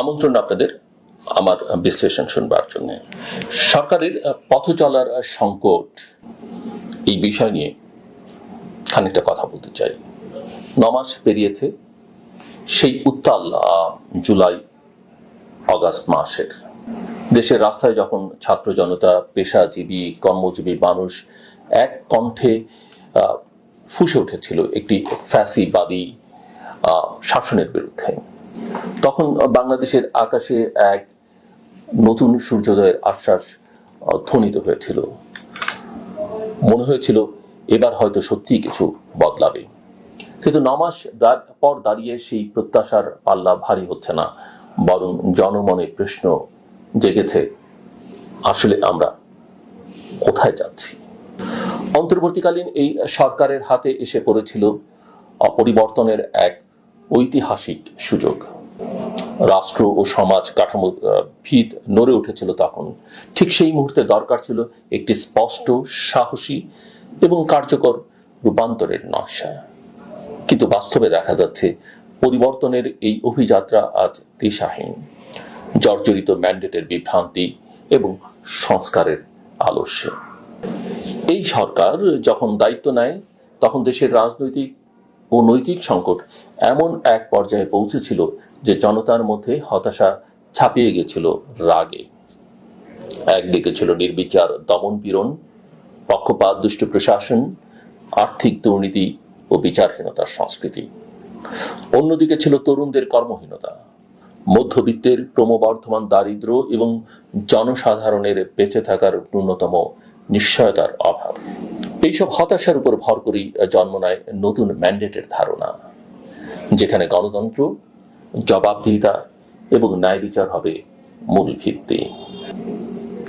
আমন্ত্রণ আপনাদের আমার বিশ্লেষণ শুনবার জন্য। সরকারের পথ চলার সংকট, এই বিষয় নিয়ে খানিকটা কথা বলতে চাই। নমাস পেরিয়েছে, সেই উত্তাল জুলাই অগাস্ট মাসের। দেশের রাস্তায় যখন ছাত্র জনতা, পেশাজীবী, কর্মজীবী মানুষ এক কণ্ঠে ফুসে উঠেছিল একটি ফ্যাসিবাদী শাসনের বিরুদ্ধে। তখন বাংলাদেশের আকাশে এক নতুন সূর্যোদয়ের আশ্বাস ধ্বনিত হয়েছিল। মনে হয়েছিল, এবার হয়তো সত্যিই কিছু বদলাবে। কিন্তু নমাস পর দাঁড়িয়ে সেই প্রত্যাশার পাল্লা ভারী হচ্ছে না, বরং জনমনে প্রশ্ন জেগেছে। আসলে আমরা কোথায় যাচ্ছি? অন্তর্বর্তীকালীন এই সরকারের হাতে এসে পড়েছিল অপরিবর্তনের এক ঐতিহাসিক সুযোগ। রাষ্ট্র ও সমাজ কাঠামো ভিত নড়ে উঠেছিল তখন। ঠিক সেই মুহূর্তে দরকার ছিল একটি স্পষ্ট, সাহসী এবং কার্যকর রূপান্তরের নকশা। কিন্তু বাস্তবে দেখা যাচ্ছে, পরিবর্তনের এই অভিযাত্রা আজ দিশাহীন। জর্জরিত ম্যান্ডেটের বিভ্রান্তি এবং সংস্কারের আলস্য। এই সরকার যখন দায়িত্ব নেয়, তখন দেশের রাজনৈতিক ও নৈতিক সংকট এমন এক পর্যায়ে পৌঁছেছিল যে জনতার মধ্যে হতাশা ছাপিয়ে গেছিল রাগে। একদিকে ছিল নির্বিচার দমন পীড়ন, পক্ষপাত, দুষ্ট প্রশাসন, আর্থিক দুর্নীতি ও বিচারহীনতার সংস্কৃতি। অন্যদিকে ছিল তরুণদের কর্মহীনতা। মধ্যবিত্তের ক্রমবর্ধমান দারিদ্র এবং জনসাধারণের বেঁচে থাকার ন্যূনতম নিশ্চয়তার অভাব। এইসব হতাশার উপর ভর করেই জন্ম নেয় নতুন ম্যান্ডেটের ধারণা, যেখানে গণতন্ত্র, জবাবদিহিতা এবং ন্যায় বিচার হবে মূল ভিত্তি।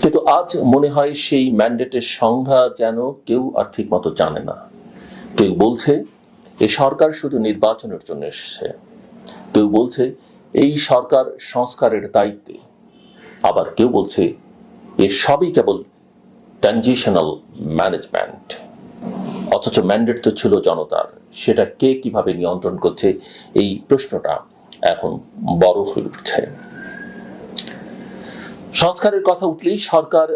কিন্তু আজ মনে হয় সেই ম্যান্ডেটের সংজ্ঞা যেন কেউ আর ঠিক মতো জানে না। কেউ বলছে, এ সরকার শুধু নির্বাচনের জন্য এসেছে। কেউ বলছে, এই সরকার সংস্কারের দায়িত্বে। আবার কেউ বলছে, এ সবই কেবল ট্রানজিশনাল ম্যানেজমেন্ট অথচ ম্যান্ডেট তো ছিল জনতার। সেটা কে কীভাবে নিয়ন্ত্রণ করছে, এই প্রশ্নটা এখন বড় হয়ে উঠছে। সংস্কারের কথা উঠলেই সরকার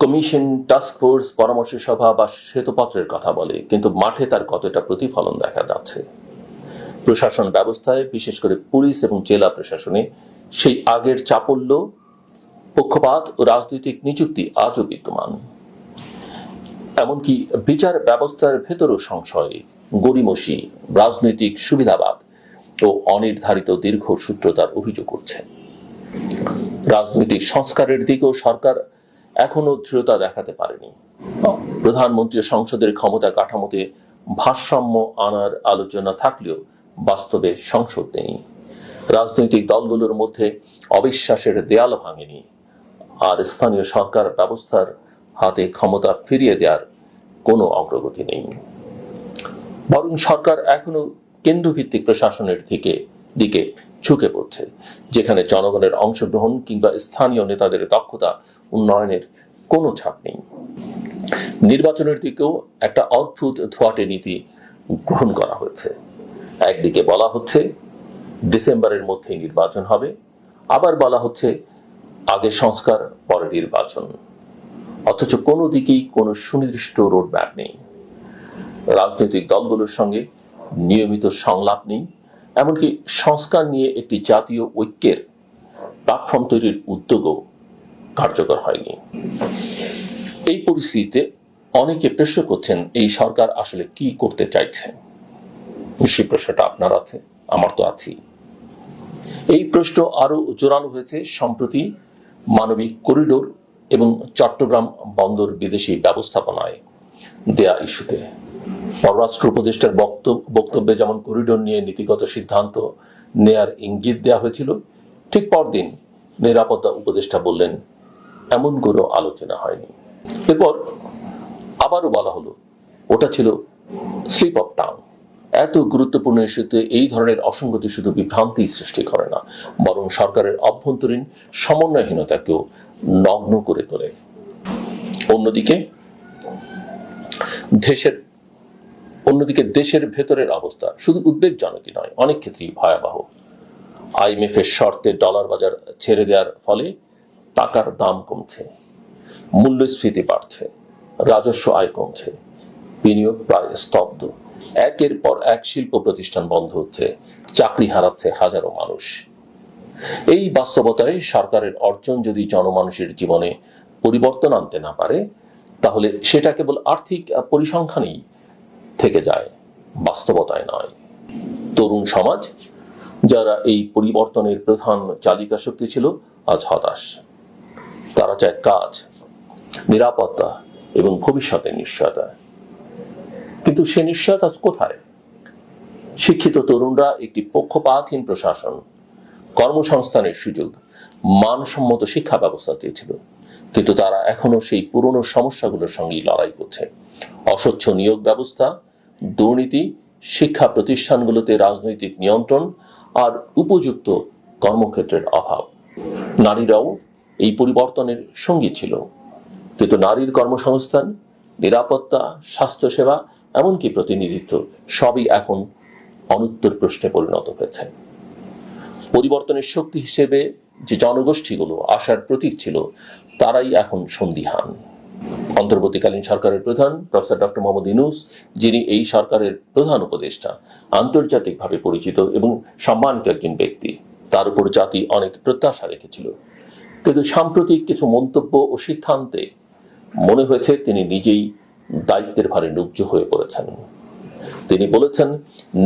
কমিশন টাস্ক ফোর্স পরামর্শ সভা বা শ্বেতপত্রের কথা বলে, কিন্তু মাঠে তার কতটা প্রতিফলন দেখা যাচ্ছে? প্রশাসন ব্যবস্থায়, বিশেষ করে পুলিশ এবং জেলা প্রশাসনে, সেই আগের চাপল্য, পক্ষপাত ও রাজনৈতিক নিযুক্তি আজও বিদ্যমান। এমনকি বিচার ব্যবস্থার ভেতরও সংশয় গরিমসি রাজনৈতিক সুবিধাবাদ ও অনির্ধারিত দীর্ঘ সূত্রতার অভিযোগ করছে রাজনৈতিক সংস্কারের দিকেও সরকার এখনও দৃঢ়তা দেখাতে পারেনি। প্রধানমন্ত্রী সংসদের ক্ষমতা কাঠামোতে ভারসাম্য আনার আলোচনা থাকলেও বাস্তবে সংসদ নেই। রাজনৈতিক দলগুলোর মধ্যে অবিশ্বাসের দেয়াল ভাঙেনি। আর স্থানীয় সরকার ব্যবস্থার হাতে ক্ষমতা ফিরিয়ে দেওয়ার কোনো অগ্রগতি নেই। বরং সরকার এখনও কেন্দ্রভিত্তিক প্রশাসনের দিকে দিকে ঝুঁকে পড়ছে, যেখানে জনগণের অংশগ্রহণ কিংবা স্থানীয় নেতাদের দক্ষতা উন্নয়নের কোনো ছাপ নেই। নির্বাচনের দিকেও একটা অদ্ভুত ধোয়াটে নীতি গ্রহণ করা হয়েছে। একদিকে বলা হচ্ছে ডিসেম্বরের মধ্যে নির্বাচন হবে, আবার বলা হচ্ছে আগে সংস্কার, পরে নির্বাচন। অথচ কোনো দিকেই কোনো সুনির্দিষ্ট রোডম্যাপ নেই। রাজনৈতিক দলগুলোর সঙ্গে নিয়মিত সংলাপ নেই, এমনকি সংস্কার নিয়ে একটি জাতীয় ঐক্যের প্ল্যাটফর্ম তৈরির উদ্যোগও কার্যকর হয়নি। এই পরিস্থিতিতে অনেকে প্রশ্ন করছেন, এই সরকার আসলে কি করতে চাইছে? সেই প্রশ্নটা আপনার আছে, আমার তো আছি এই প্রশ্ন আরও জোরালো হয়েছে, সম্প্রতি মানবিক করিডোর এবং চট্টগ্রাম বন্দর বিদেশি ব্যবস্থাপনায় দেয়া ইস্যুতে। পররাষ্ট্র উপদেষ্টার বক্তব্য যেমন করিডোর নিয়ে নীতিগত সিদ্ধান্ত নেয়ার ইঙ্গিত দেওয়া হয়েছিল, ঠিক পরদিন নিরাপত্তা উপদেষ্টা বললেন, এমন কোনো আলোচনা হয়নি। এরপর আবারও বলা হলো, ওটা ছিল স্লিপ অফ টাং এত গুরুত্বপূর্ণ ইস্যুতে এই ধরনের অসঙ্গতি শুধু বিভ্রান্তি সৃষ্টি করে না, বরং সরকারের অভ্যন্তরীণ সমন্বয়হীনতাকেও নগ্ন করে তোলে। অন্যদিকে দেশের অন্যদিকে দেশের ভেতরের অবস্থা শুধু উদ্বেগজনকই নয়, অনেক ক্ষেত্রেই ভয়াবহ। আইএমএফ এর শর্তে ডলার বাজার ছেড়ে দেওয়ার ফলে টাকার দাম কমছে, মূল্যস্ফীতি বাড়ছে, রাজস্ব আয় কমছে, বিনিয়োগ প্রায় স্তব্ধ। একের পর এক শিল্প প্রতিষ্ঠান বন্ধ হচ্ছে, চাকরি হারাচ্ছে হাজারো মানুষ। এই বাস্তবতায় সরকারের অর্জন যদি জনমানুষের জীবনে পরিবর্তন আনতে না পারে, তাহলে সেটা কেবল আর্থিক পরিসংখ্যানই থেকে যায়, বাস্তবতায় নয়। তরুণ সমাজ, যারা এই পরিবর্তনের প্রধান চালিকা শক্তি ছিল, আজ হতাশ। তারা চায় কাজ, নিরাপত্তা এবং ভবিষ্যতের নিশ্চয়তা। কিন্তু সে নিশ্চয়তা কোথায়? শিক্ষিত তরুণরা একটি পক্ষপাতহীন প্রশাসন কর্মসংস্থানের সুযোগ, মানসম্মত শিক্ষা ব্যবস্থা চেয়েছিল। কিন্তু তারা এখনও সেই পুরনো সমস্যাগুলোর সঙ্গেই লড়াই করছে। অস্বচ্ছ নিয়োগ ব্যবস্থা, দুর্নীতি, শিক্ষা প্রতিষ্ঠানগুলোতে রাজনৈতিক নিয়ন্ত্রণ আর উপযুক্ত কর্মক্ষেত্রের অভাব। নারীরাও এই পরিবর্তনের সঙ্গী ছিল। কিন্তু নারীর কর্মসংস্থান, নিরাপত্তা, স্বাস্থ্যসেবা, এমনকি প্রতিনিধিত্ব সবই এখন অনুত্তর প্রশ্নে পরিণত হয়েছে। পরিবর্তনের শক্তি হিসেবে যে জনগোষ্ঠীগুলো আশার প্রতীক ছিল, তারাই এখন সন্দিহান। অন্তর্বর্তীকালীন সরকারের প্রধান প্রফেসর ডক্টর মোহাম্মদ ইনুস যিনি এই সরকারের প্রধান উপদেষ্টা, আন্তর্জাতিকভাবে পরিচিত এবং সম্মানিত একজন ব্যক্তি, তার উপর জাতি অনেক প্রত্যাশা রেখেছিল। কিন্তু সাম্প্রতিক কিছু মন্তব্য ও সিদ্ধান্তে মনে হয়েছে তিনি নিজেই দায়িত্বের ভারে নুব্জ হয়ে পড়েছেন। তিনি বলেছেন,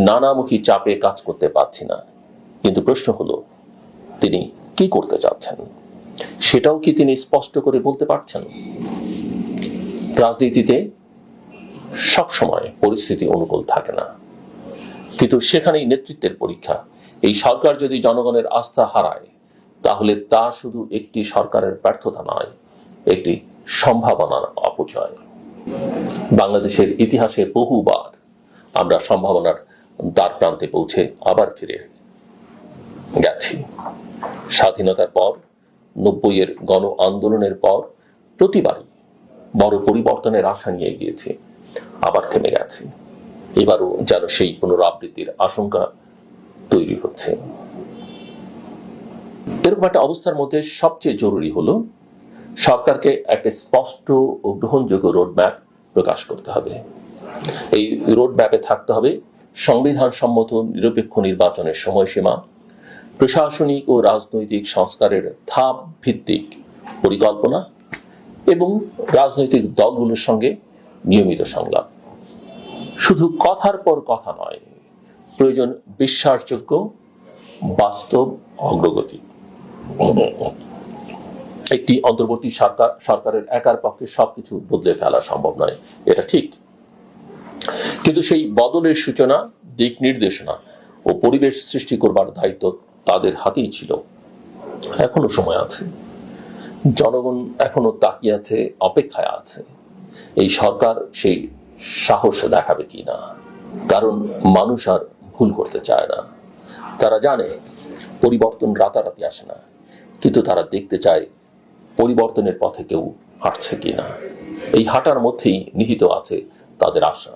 নানামুখী চাপে কাজ করতে পারছি না। কিন্তু প্রশ্ন হলো, তিনি কি করতে চাচ্ছেন? সেটাও কি তিনি স্পষ্ট করে বলতে পারছেন? রাজনীতিতে সবসময় পরিস্থিতি অনুকূল থাকে না। কিন্তু সেখানেই নেতৃত্বের পরীক্ষা। এই সরকার যদি জনগণের আস্থা হারায়, তাহলে তা শুধু একটি সরকারের ব্যর্থতা নয়, একটি সম্ভাবনার অপচয়। বাংলাদেশের ইতিহাসে বহুবার আমরা সম্ভাবনার দ্বার প্রান্তে পৌঁছে আবার ফিরে গেছি। স্বাধীনতার পর, নব্বইয়ের গণ আন্দোলনের পর, প্রতিবারই বড় পরিবর্তনের আশা নিয়ে গিয়েছি, আবার থেমে গেছি। এবারও যেন সেই পুনরাবৃত্তির আশঙ্কা তৈরি হচ্ছে। এরকম একটা অবস্থার মধ্যে সবচেয়ে জরুরি হলো সরকারকে একটা স্পষ্ট ও গ্রহণযোগ্য রোডম্যাপ প্রকাশ করতে হবে। এই রোডম্যাপে থাকতে হবে সংবিধান সম্মত নিরপেক্ষ নির্বাচনের সময়সীমা প্রশাসনিক ও রাজনৈতিক সংস্কারের ধাপ ভিত্তিক পরিকল্পনা এবং রাজনৈতিক দলগুলোর সঙ্গে নিয়মিত সংলাপ। শুধু কথার পর কথা নয়, প্রয়োজন বিশ্বাসযোগ্য, বাস্তব অগ্রগতি। একটি অন্তর্বর্তী সরকার, সরকারের একার পক্ষে সবকিছু বদলে ফেলা সম্ভব নয়, এটা ঠিক। কিন্তু সেই বদলের সূচনা, দিক নির্দেশনা ও পরিবেশ সৃষ্টি করবার দায়িত্ব তাদের হাতেই ছিল। এখনও সময় আছে। জনগণ এখনও তাকিয়ে আছে, অপেক্ষায় আছে। এই সরকার সেই সাহস দেখাবে কি না? কারণ মানুষ আর ভুল করতে চায় না। তারা জানে, পরিবর্তন রাতারাতি আসে না। কিন্তু তারা দেখতে চায়, পরিবর্তনের পথে কেউ হাঁটছে কিনা এই হাঁটার মধ্যেই নিহিত আছে তাদের আশা।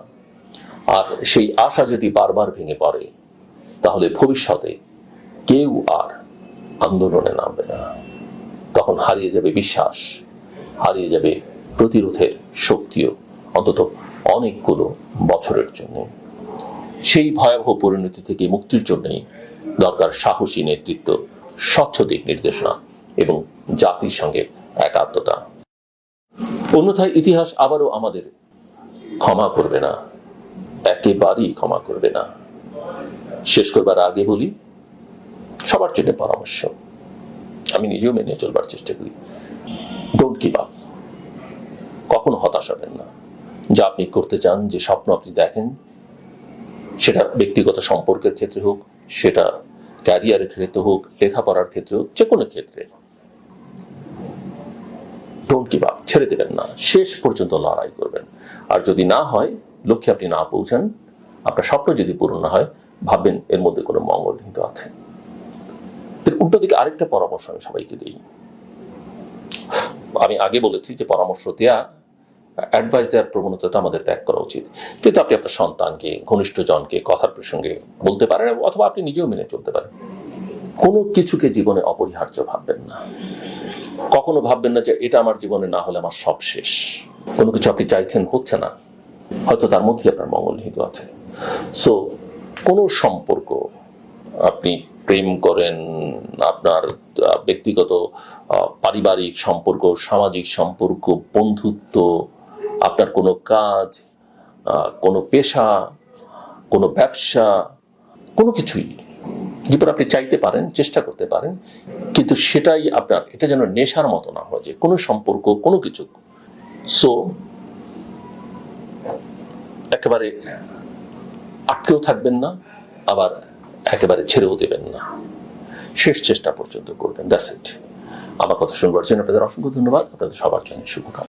আর সেই আশা যদি বারবার ভেঙে পড়ে, তাহলে ভবিষ্যতে কেউ আর আন্দোলনে নামবে না। তখন হারিয়ে যাবে বিশ্বাস, হারিয়ে যাবে প্রতিরোধের শক্তিও অন্তত অনেকগুলো বছরের জন্য। সেই ভয়াবহ পরিণতি থেকে মুক্তির জন্যই দরকার সাহসী নেতৃত্ব, স্বচ্ছ দিক নির্দেশনা এবং জাতির সঙ্গে একাত্মতা। অন্যথায় ইতিহাস আবারও আমাদের ক্ষমা করবে না, একেবারেই ক্ষমা করবে না। শেষ করবার আগে বলি সবার জন্য পরামর্শ। আমি নিজেও মেনে চলবার চেষ্টা করি। ডোন্ট গিভ আপ কখনো হতাশ হবেন না। যা আপনি করতে চান, যে স্বপ্ন আপনি দেখেন, সেটা ব্যক্তিগত সম্পর্কের ক্ষেত্রে হোক, সেটা ক্যারিয়ারের ক্ষেত্রে হোক, লেখাপড়ার ক্ষেত্রে হোক যে কোনো ক্ষেত্রে। ডোন্ট গিভ আপ ছেড়ে দেবেন না। শেষ পর্যন্ত লড়াই করবেন। আর যদি না হয়, লক্ষ্যে আপনি না পৌঁছান, আপনার স্বপ্ন যদি পূরণ না হয়, ভাববেন এর মধ্যে কোনো মঙ্গল কিন্তু আছে। উল্টো দিকে আরেকটা পরামর্শ আমি সবাইকে দিই। আমি আগে বলেছি যে পরামর্শ দেয়া অ্যাডভাইস দেওয়ার প্রবণতাটা আমাদের ত্যাগ করা উচিত। কিন্তু আপনি আপনার সন্তানকে, ঘনিষ্ঠ জনকে, কথার প্রসঙ্গে বলতে পারেন অথবা আপনি নিজেও মেনে চলতে পারেন। কোনো কিছুকে জীবনে অপরিহার্য ভাববেন না। কখনো ভাববেন না যে এটা আমার জীবনে না হলে আমার সব শেষ। কোনো কিছু আপনি চাইছেন, হচ্ছে না। হয়তো তার মধ্যে আপনার মঙ্গল নিহিত আছে। সো কোনো সম্পর্ক আপনি প্রেম করেন আপনার ব্যক্তিগত পারিবারিক সম্পর্ক, সামাজিক সম্পর্ক, বন্ধুত্ব, আপনার কোনো কাজ কোনো পেশা, কোনো ব্যবসা, কোনো কিছুই। যেটা আপনি চাইতে পারেন, চেষ্টা করতে পারেন, কিন্তু সেটাই আপনার, এটা যেন নেশার মতো না হয় যে কোনো সম্পর্ক, কোনো কিছু। সো একেবারে আটকেও থাকবেন না, আবার একেবারে ছেড়েও দেবেন না। শেষ চেষ্টা পর্যন্ত করবেন। দ্যাটস ইট আমার কথা শুনবার জন্য আপনাদের অসংখ্য ধন্যবাদ। আপনাদের সবার জন্য শুভকামনা।